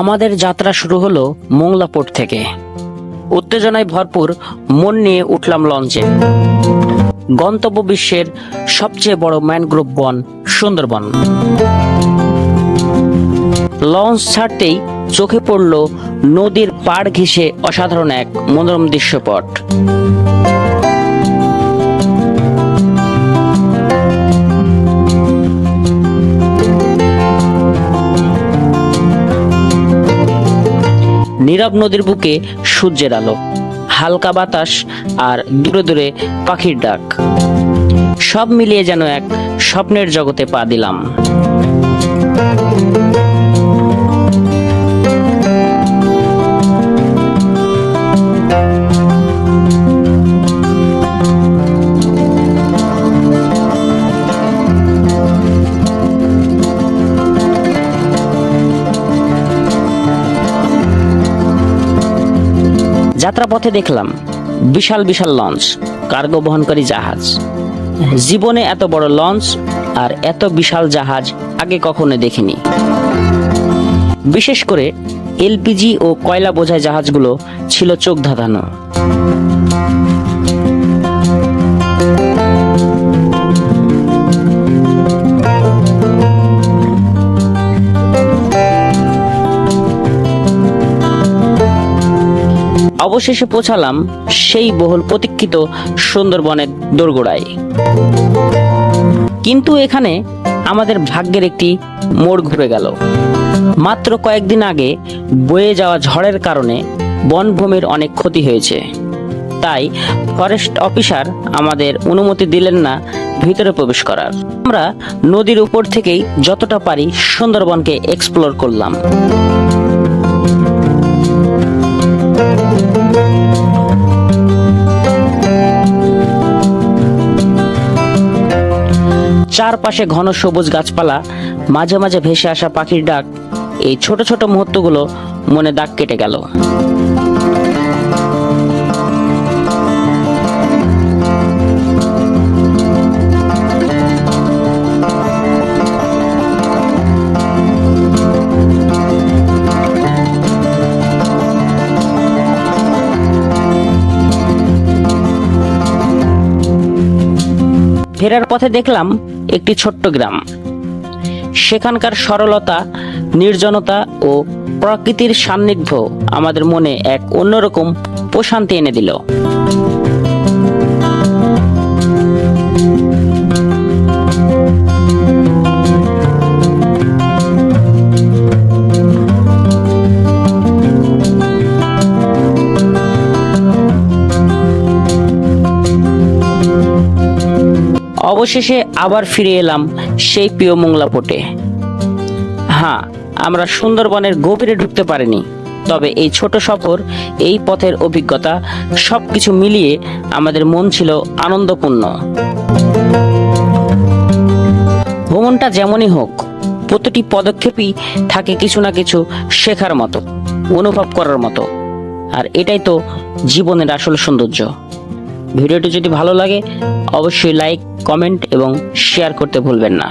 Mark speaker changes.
Speaker 1: আমাদের যাত্রা শুরু হলো মোংলা পোর্ট থেকে। উত্তেজনায় ভরপুর মন নিয়ে উঠলাম লঞ্চে। গন্তব্য বিশ্বের সবচেয়ে বড় ম্যানগ্রোভ বন, সুন্দরবন। লঞ্চ ছাড়তেই চোখে পড়ল নদীর পাড় ঘেঁষে অসাধারণ এক মনোরম দৃশ্যপট। নীরব নদীর বুকে সূর্যের আলো, হালকা বাতাস আর দূরে দূরে পাখির ডাক। সব মিলিয়ে যেন এক স্বপ্নের জগতে পা দিলাম। যাত্রাপথে দেখলাম বিশাল বিশাল লঞ্চ, কার্গো বহনকারী জাহাজ। জীবনে এত বড় লঞ্চ আর এত বিশাল জাহাজ আগে কখনো দেখিনি। বিশেষ করে এলপিজি ও কয়লা বোঝাই জাহাজগুলো ছিল চোখ ধাঁধানো। অবশেষে পৌঁছালাম সেই বহুল প্রতীক্ষিত সুন্দরবনের দোরগোড়ায়। কিন্তু এখানে আমাদের ভাগ্যের একটি মোড় ঘুরে গেল। মাত্র কয়েকদিন আগে বয়ে যাওয়া ঝড়ের কারণে বনভূমির অনেক ক্ষতি হয়েছে। তাই ফরেস্ট অফিসার আমাদের অনুমতি দিলেন না ভিতরে প্রবেশ করার। আমরা নদীর উপর থেকেই যতটা পারি সুন্দরবনকে এক্সপ্লোর করলাম। চারপাশে ঘন সবুজ গাছপালা, মাঝে মাঝে ভেসে আসা পাখির ডাক, এই ছোট ছোট মুহূর্তগুলো মনে দাগ কেটে গেল। ফেরার পথে দেখলাম একটি ছোট্ট গ্রাম। সেখানকার সরলতা, নির্জনতা ও প্রকৃতির সান্নিধ্য আমাদের মনে এক অন্যরকম প্রশান্তি এনে দিল। অবশেষে আবার ফিরে এলাম সেই প্রিয় মোংলা পোটে হ্যাঁ আমরা সুন্দরবনের গভীরে ঢুকতে পারিনি, তবে এই ছোট সফর, এই পথের অভিজ্ঞতা, সবকিছু মিলিয়ে আমাদের মন ছিল আনন্দপূর্ণ। ভ্রমণটা যেমনই হোক, প্রতিটি পদক্ষেপই থাকে কিছু না কিছু শেখার মতো, অনুভব করার মতো, আর এটাই তো জীবনের আসল সৌন্দর্য। ভিডিওটি যদি ভালো লাগে অবশ্যই লাইক কমেন্ট এবং শেয়ার করতে ভুলবেন না।